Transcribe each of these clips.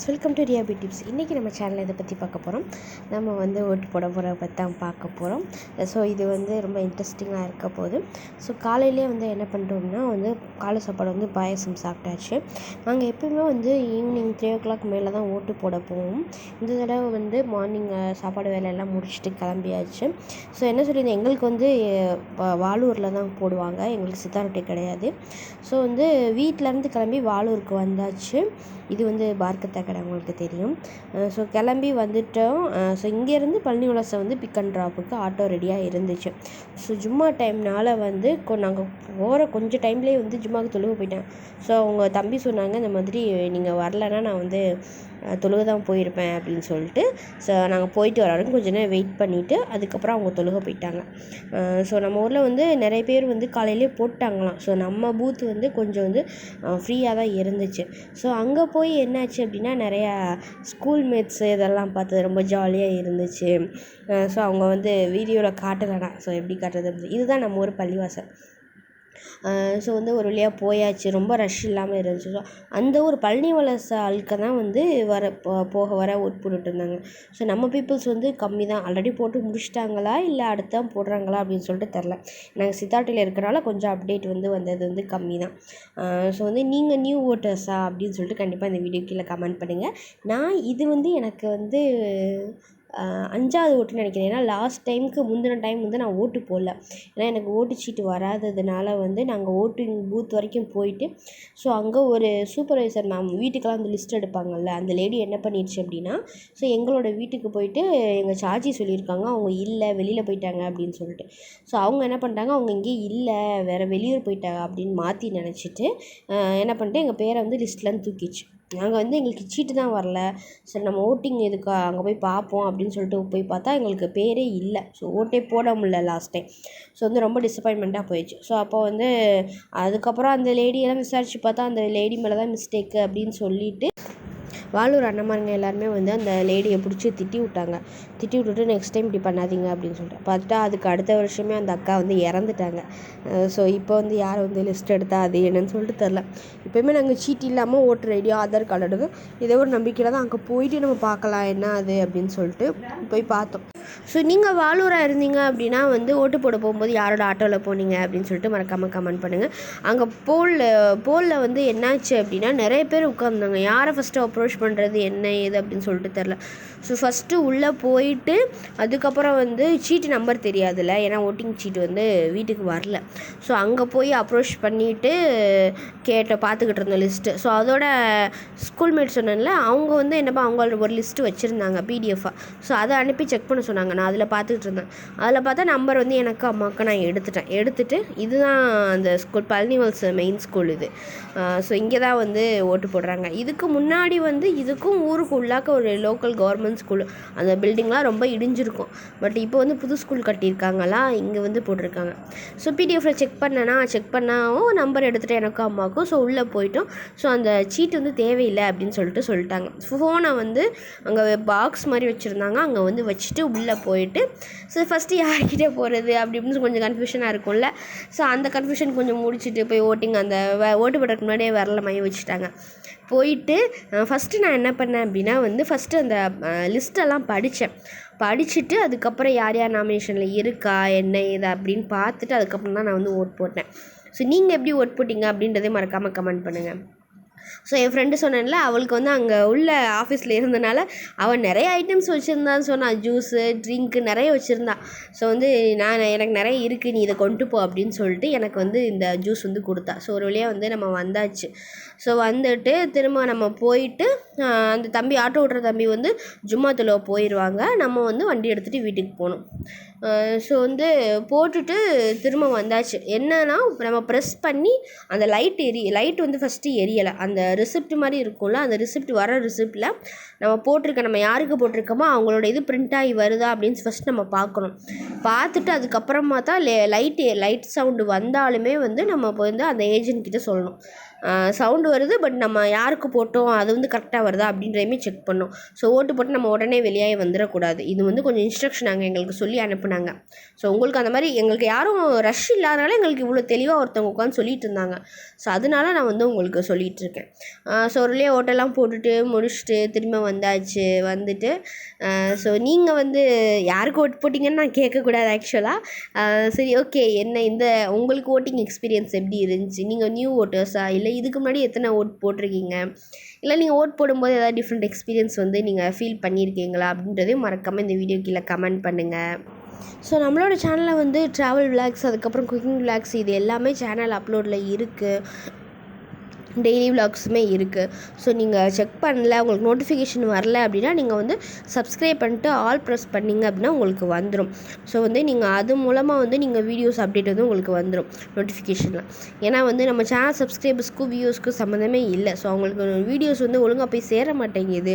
Friends welcome to ரியாபி tips. இன்றைக்கி நம்ம சேனலில் இதை பற்றி பார்க்க போகிறோம் நம்ம வந்து ஓட்டு போட போகிற பற்றி தான் பார்க்க போகிறோம் ஸோ இது வந்து ரொம்ப இன்ட்ரெஸ்டிங்காக இருக்க போகுது. ஸோ காலையிலே வந்து என்ன பண்ணுறோம்னா வந்து காலை சாப்பாடு வந்து பாயசம் சாப்பிட்டாச்சு. நாங்கள் எப்பயுமே வந்து ஈவினிங் த்ரீ ஓ கிளாக் மேலே தான் ஓட்டு போட போவோம். இந்த தடவை வந்து மார்னிங் சாப்பாடு வேலையெல்லாம் முடிச்சுட்டு கிளம்பியாச்சு. ஸோ என்ன சொல்லியிருந்தேன் எங்களுக்கு வந்து வாலூரில் தான் போடுவாங்க. எங்களுக்கு சித்தாரோட்டை கிடையாது. ஸோ வந்து வீட்டிலேருந்து கிளம்பி வாலூருக்கு வந்தாச்சு. இது வந்து பார்க்கத்தக்க கடை உங்களுக்கு தெரியும். ஸோ கிளம்பி வந்துட்டோம். ஸோ இங்கேருந்து பழனி உலசை வந்து பிக் அண்ட் ட்ராப்புக்கு ஆட்டோ ரெடியாக இருந்துச்சு. ஸோ ஜும்மா டைம்னால் வந்து கொ நாங்கள் போகிற கொஞ்சம் டைம்லேயே வந்து ஜும்மாவுக்கு தொழுக போயிட்டேன். ஸோ அவங்க தம்பி சொன்னாங்க இந்த மாதிரி நீங்கள் வரலைன்னா நான் வந்து தொழுக தான் போயிருப்பேன் அப்படின்னு சொல்லிட்டு ஸோ நாங்கள் போயிட்டு வர வரைக்கும் கொஞ்ச நேரம் வெயிட் பண்ணிவிட்டு அதுக்கப்புறம் அவங்க தொழுக போயிட்டாங்க. ஸோ நம்ம ஊரில் வந்து நிறைய பேர் வந்து காலையிலே போட்டாங்களாம். ஸோ நம்ம பூத் வந்து கொஞ்சம் வந்து ஃப்ரீயாக தான் இருந்துச்சு. ஸோ அங்கே போய் என்னாச்சு அப்படின்னா நிறையா ஸ்கூல் மேட்ஸு இதெல்லாம் பார்த்தது ரொம்ப ஜாலியாக இருந்துச்சு. ஸோ அவங்க வந்து வீடியோவில் காட்டலைனா ஸோ எப்படி காட்டுறது அப்படி இதுதான் நம்ம ஊர் பள்ளிவாசல். ஸோ வந்து ஒரு வழியாக போயாச்சு. ரொம்ப ரஷ் இல்லாமல் இருந்துச்சு. ஸோ அந்த ஒரு பழனி வலச ஆட்க தான் வந்து வர போ- போக வர ஓட் போட்டுட்டு இருந்தாங்க. ஸோ நம்ம பீப்புள்ஸ் வந்து கம்மி தான். ஆல்ரெடி போட்டு முடிச்சிட்டாங்களா? இல்லை அடுத்து தான் போடுறாங்களா? அப்படின்னு சொல்லிட்டு தெரில நாங்கள் சித்தாட்டில் இருக்கிறனால கொஞ்சம் அப்டேட் வந்து வந்தது வந்து கம்மி தான். ஸோ வந்து நீங்கள் நியூ ஓட்டர்ஸா அப்படின்னு சொல்லிட்டு கண்டிப்பாக இந்த வீடியோ கீழே கமெண்ட் பண்ணுங்கள் நான் இது வந்து எனக்கு வந்து அஞ்சாவது ஓட்டுன்னு நினைக்கிறேன். ஏன்னா லாஸ்ட் டைமுக்கு முந்தின டைம் வந்து நான் ஓட்டு போடல. ஏன்னா எனக்கு ஓட்டுச்சீட்டு வராததுனால வந்து நாங்கள் ஓட்டிங் பூத் வரைக்கும் போயிட்டு ஸோ அங்கே ஒரு சூப்பர்வைசர் மேம் வீட்டுக்கெல்லாம் அந்த லிஸ்ட் எடுப்பாங்கல்ல அந்த லேடி என்ன பண்ணிடுச்சு அப்படின்னா ஸோ எங்களோட வீட்டுக்கு போயிட்டு எங்கள் சார்ஜி சொல்லியிருக்காங்க அவங்க இல்லை வெளியில் போயிட்டாங்க அப்படின்னு சொல்லிட்டு. ஸோ அவங்க என்ன பண்ணிட்டாங்க அவங்க இங்கே இல்லை வேறு வெளியூர் போயிட்டாங்க அப்படின்னு மாற்றி நினச்சிட்டு என்ன பண்ணிட்டு எங்கள் பேரை வந்து லிஸ்ட்லேருந்து தூக்கிச்சு நாங்கள் வந்து எங்களுக்கு சீட்டு தான் வரல. சரி நம்ம ஓட்டிங் எதுக்கா? அங்கே போய் பார்ப்போம் அப்படின்னு சொல்லிட்டு போய் பார்த்தா எங்களுக்கு பேரே இல்லை. ஸோ ஓட்டே போட முடியல லாஸ்ட் டைம் ஸோ வந்து ரொம்ப டிசப்பாயின்மெண்ட்டாக போயிடுச்சு. ஸோ அப்போ வந்து அதுக்கப்புறம் அந்த லேடியெல்லாம் விசாரித்து பார்த்தா அந்த லேடி மேலே தான் மிஸ்டேக்கு அப்படின்னு சொல்லிட்டு வாலூர் அண்ணமாருங்க எல்லாருமே வந்து அந்த லேடியை பிடிச்சி திட்டி விட்டாங்க. திட்டி விட்டுட்டு நெக்ஸ்ட் டைம் இப்படி பண்ணாதீங்க அப்படின்னு சொல்லிட்டு. பார்த்தா அதுக்கு அடுத்த வருஷமே அந்த அக்கா வந்து இறந்துட்டாங்க. ஸோ இப்போ வந்து யார் வந்து லிஸ்ட் எடுத்தா அது என்னன்னு சொல்லிட்டு தெரில இப்போயுமே நாங்கள் சீட் இல்லாமல் ஓட்டர் ஐடியோ ஆதார் கார்டு எடுக்கும் இதே ஒரு நம்பிக்கையில் தான் அங்கே போயிட்டு நம்ம பார்க்கலாம் என்ன அது அப்படின்னு சொல்லிட்டு போய் பார்த்தோம். ஸோ நீங்கள் வாலூராக இருந்தீங்க அப்படின்னா வந்து ஓட்டு போட போகும்போது யாரோட ஆட்டோவில் போனீங்க அப்படின்னு சொல்லிட்டு மறக்காமல் கமெண்ட் பண்ணுங்கள் அங்கே போலில் போலில் வந்து என்னாச்சு அப்படின்னா நிறைய பேர் உட்காந்தாங்க யாரை ஃபஸ்ட்டு அப்ரோச் பண்ணுறது என்ன ஏது அப்படின்னு சொல்லிட்டு தெரில ஸோ ஃபஸ்ட்டு உள்ளே போயிட்டு அதுக்கப்புறம் வந்து சீட்டு நம்பர் தெரியாதுல்ல. ஏன்னா ஓட்டிங் சீட்டு வந்து வீட்டுக்கு வரல. ஸோ அங்கே போய் அப்ரோச் பண்ணிவிட்டு கேட்ட பார்த்துக்கிட்டு இருந்தோம் லிஸ்ட்டு ஸோ அதோட ஸ்கூல்மேட் சொன்னேன்ல அவங்க வந்து என்னப்பா அவங்களோட ஒரு லிஸ்ட்டு வச்சுருந்தாங்க பிடிஎஃபாக ஸோ அதை அனுப்பி செக் பண்ண சொன்னாங்க. நான் அதில் பார்த்துக்கிட்டு இருந்தேன். அதில் பார்த்தா நம்பர் வந்து எனக்கு அம்மாவுக்கு நான் எடுத்துட்டேன். எடுத்துட்டு இதுதான் அந்த ஸ்கூல் பழனிவல்ஸ் மெயின் ஸ்கூல் இது. ஸோ இங்கே தான் வந்து ஓட்டு போடுறாங்க. இதுக்கு முன்னாடி வந்து இதுக்கும் ஊருக்கு உள்ளாக்க ஒரு லோக்கல் கவர்மெண்ட் ஸ்கூல் அந்த பில்டிங்லாம் ரொம்ப இடிஞ்சிருக்கும். பட் இப்போ வந்து புது ஸ்கூல் கட்டியிருக்காங்களா? இங்கே வந்து போட்டிருக்காங்க. ஸோ பிடிஎஃப்ல செக் பண்ணனா செக் பண்ணாவும் நம்பர் எடுத்துகிட்டு எனக்கும் அம்மாவுக்கும் ஸோ உள்ளே போயிட்டோம். ஸோ அந்த சீட் வந்து தேவையில்லை அப்படின்னு சொல்லிட்டு சொல்லிட்டாங்க. ஃபோனை வந்து அங்கே பாக்ஸ் மாதிரி வச்சுருந்தாங்க. அங்கே வந்து வச்சுட்டு உள்ளே போயிட்டு ஸோ ஃபஸ்ட்டு யார்கிட்ட போகிறது அப்படி இப்படின்னு கொஞ்சம் கன்ஃபியூஷனாக இருக்கும்ல. ஸோ அந்த கன்ஃபியூஷன் கொஞ்சம் முடிச்சுட்டு போய் ஓட்டிங் அந்த ஓட்டு போடுறதுக்கு முன்னாடியே விரல மைய வச்சுட்டாங்க. போயிட்டு ஃபஸ்ட்டு நான் என்ன பண்ணேன் அப்படின்னா வந்து ஃபஸ்ட்டு அந்த லிஸ்ட்டெல்லாம் படித்தேன் படிச்சுட்டு அதுக்கப்புறம் யார் யார் நாமினேஷனில் இருக்கா என்ன ஏது அப்படின்னு பார்த்துட்டு அதுக்கப்புறம் தான் நான் வந்து ஓட் போட்டேன். ஸோ நீங்கள் எப்படி ஓட் போட்டிங்க அப்படின்றதே மறக்காமல் கமெண்ட் பண்ணுங்கள் ஸோ என் ஃப்ரெண்டு சொன்னேன்ல அவளுக்கு வந்து அங்கே உள்ள ஆஃபீஸில் இருந்தனால அவள் நிறைய ஐட்டம்ஸ் வச்சுருந்தான்னு சொன்னா ஜூஸு ட்ரிங்க்கு நிறைய வச்சுருந்தா. ஸோ வந்து நான் எனக்கு நிறைய இருக்குது நீ இதை கொண்டு போ அப்படின்னு சொல்லிட்டு எனக்கு வந்து இந்த ஜூஸ் வந்து கொடுத்தா. ஸோ ஒரு வழியாக வந்து நம்ம வந்தாச்சு. ஸோ வந்துட்டு திரும்ப நம்ம போயிட்டு அந்த தம்பி ஆட்டோ ஓட்டுற தம்பி வந்து ஜும்மா போயிடுவாங்க நம்ம வந்து வண்டி எடுத்துகிட்டு வீட்டுக்கு போகணும். ஸோ வந்து போட்டுட்டு திரும்ப வந்தாச்சு. என்னன்னா நம்ம ப்ரெஸ் பண்ணி அந்த லைட் எரி லைட் வந்து ஃபஸ்ட்டு எரியலை. அந்த ரிசிப்ட் மாதிரி இருக்கும்ல அந்த ரிசிப்ட் வர ரிசிப்டில் நம்ம போட்டிருக்க நம்ம யாருக்கு போட்டிருக்கோமோ அவங்களோட இது பிரிண்ட் ஆகி வருதா அப்படின்னு ஃபஸ்ட் நம்ம பார்க்கணும். பார்த்துட்டு அதுக்கப்புறமா தான் லைட்டு லைட் சவுண்டு வந்தாலுமே வந்து நம்ம இப்போ வந்து அந்த ஏஜென்ட் கிட்டே சொல்லணும். சவுண்டு வருது பட் நம்ம யாருக்கு போட்டோம் அது வந்து கரெக்டாக வருதா அப்படின்றதையுமே செக் பண்ணோம். ஸோ ஓட்டு போட்டு நம்ம உடனே வெளியாகி வந்துடக்கூடாது. இது வந்து கொஞ்சம் இன்ஸ்ட்ரக்ஷன் நாங்கள் எங்களுக்கு சொல்லி அனுப்புனாங்க. ஸோ உங்களுக்கு அந்த மாதிரி எங்களுக்கு யாரும் ரஷ் இல்லாதனால எங்களுக்கு இவ்வளோ தெளிவாக ஒருத்தவங்க உட்காந்து சொல்லிட்டு இருந்தாங்க. ஸோ அதனால நான் வந்து உங்களுக்கு சொல்லிகிட்டு இருக்கேன். ஸோ ஒருலேயே ஓட்டெல்லாம் போட்டுட்டு முடிச்சுட்டு திரும்ப வந்தாச்சு வந்துட்டு ஸோ நீங்கள் வந்து யாருக்கு ஓட்டு போட்டிங்கன்னு நான் கேட்கக்கூடாது ஆக்சுவலாக சரி ஓகே என்ன இந்த உங்களுக்கு ஓட்டிங் எக்ஸ்பீரியன்ஸ் எப்படி இருந்துச்சு? நீங்கள் நியூ ஓட்டர்ஸா இல்லை இதுக்கு முன்னாடி எத்தனை ஓட் போட்டிருக்கீங்க? இல்லை நீங்கள் ஓட் போடும்போது ஏதாவது டிஃப்ரெண்ட் எக்ஸ்பீரியன்ஸ் வந்து நீங்கள் ஃபீல் பண்ணியிருக்கீங்களா? அப்படின்றதையும் மறக்காமல் இந்த வீடியோ கீழே கமெண்ட் பண்ணுங்கள் ஸோ நம்மளோட சேனலில் வந்து ட்ராவல் விளாக்ஸ் அதுக்கப்புறம் குக்கிங் விளாக்ஸ் இது எல்லாமே சேனல் அப்லோடில் இருக்குது டெய்லி விலாக்ஸுமே இருக்குது ஸோ நீங்கள் செக் பண்ணல உங்களுக்கு நோட்டிஃபிகேஷன் வரல அப்படின்னா நீங்கள் வந்து சப்ஸ்கிரைப் பண்ணிட்டு ஆல் ப்ரெஸ் பண்ணிங்க அப்படின்னா உங்களுக்கு வந்துடும் ஸோ வந்து நீங்கள் அது மூலமாக வந்து நீங்கள் வீடியோஸ் அப்டேட் வந்து உங்களுக்கு வந்துடும் நோட்டிஃபிகேஷனில் ஏன்னா வந்து நம்ம சேனல் சப்ஸ்கிரைபர்ஸ்க்கும் வியூஸ்க்கும் சம்மந்தமே இல்லை. ஸோ அவங்களுக்கு வீடியோஸ் வந்து ஒழுங்காக போய் சேர மாட்டேங்குது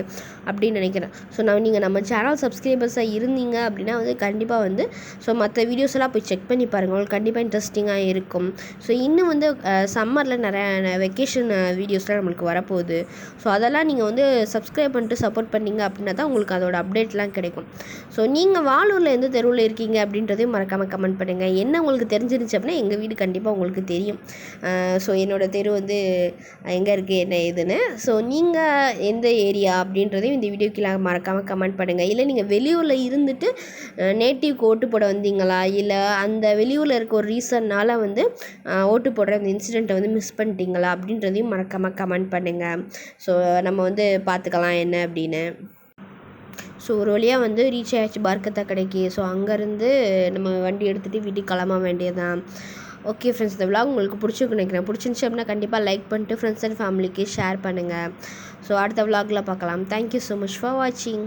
அப்படின்னு நினைக்கிறேன். ஸோ நான் நீங்கள் நம்ம சேனல் சப்ஸ்கிரைபர்ஸாக இருந்தீங்க அப்படின்னா வந்து கண்டிப்பாக வந்து ஸோ மற்ற வீடியோஸ் எல்லாம் போய் செக் பண்ணி பாருங்கள் உங்களுக்கு கண்டிப்பாக இன்ட்ரெஸ்டிங்காக இருக்கும். ஸோ இன்னும் வந்து சம்மரில் நிறைய வெக்கேஷன் வீடியோஸ்லாம் நம்மளுக்கு வரப்போகுது. ஸோ அதெல்லாம் நீங்கள் வந்து சப்ஸ்கிரைப் பண்ணிட்டு சப்போர்ட் பண்ணீங்க அப்படின்னா தான் உங்களுக்கு அதோட அப்டேட்லாம் கிடைக்கும். ஸோ நீங்கள் வாலூரில் எந்த தெருவில் இருக்கீங்க அப்படின்றதையும் மறக்காமல் கமெண்ட் பண்ணுங்கள் என்ன உங்களுக்கு தெரிஞ்சிருந்துச்சு அப்படின்னா எங்கள் வீடு கண்டிப்பாக உங்களுக்கு தெரியும். ஸோ என்னோடய தெரு வந்து எங்கே இருக்குது என்ன ஏதுன்னு. ஸோ நீங்கள் எந்த ஏரியா அப்படின்றதையும் இந்த வீடியோ கீழே மறக்காமல் கமெண்ட் பண்ணுங்கள் இல்லை நீங்கள் வெளியூரில் இருந்துட்டு நேட்டிவ்க்கு ஓட்டு போட வந்தீங்களா? இல்லை அந்த வெளியூரில் இருக்க ஒரு ரீசன்னால் வந்து ஓட்டு போடுற அந்த இன்சிடெண்ட்டை வந்து மிஸ் பண்ணிட்டீங்களா சொன்னதையும் மறக்காமல் கமெண்ட் பண்ணுங்கள் ஸோ நம்ம வந்து பார்த்துக்கலாம் என்ன அப்படின்னு. ஸோ ஒரு வழியாக வந்து ரீச் ஆகிடுச்சு பார்க்கத்தா கடைக்கு. ஸோ அங்கேருந்து நம்ம வண்டி எடுத்துகிட்டு வீட்டுக்கு கிளம்ப வேண்டியதுதான். ஓகே ஃப்ரெண்ட்ஸ் இந்த விழா உங்களுக்கு பிடிச்சிருக்கு நினைக்கிறேன். பிடிச்சிருந்துச்சி அப்படின்னா கண்டிப்பாக லைக் பண்ணிட்டு ஃப்ரெண்ட்ஸ் அண்ட் ஃபேமிலிக்கு ஷேர் பண்ணுங்கள் ஸோ அடுத்த விலாகில் பார்க்கலாம். தேங்க்யூ ஸோ மச் ஃபார் வாட்சிங்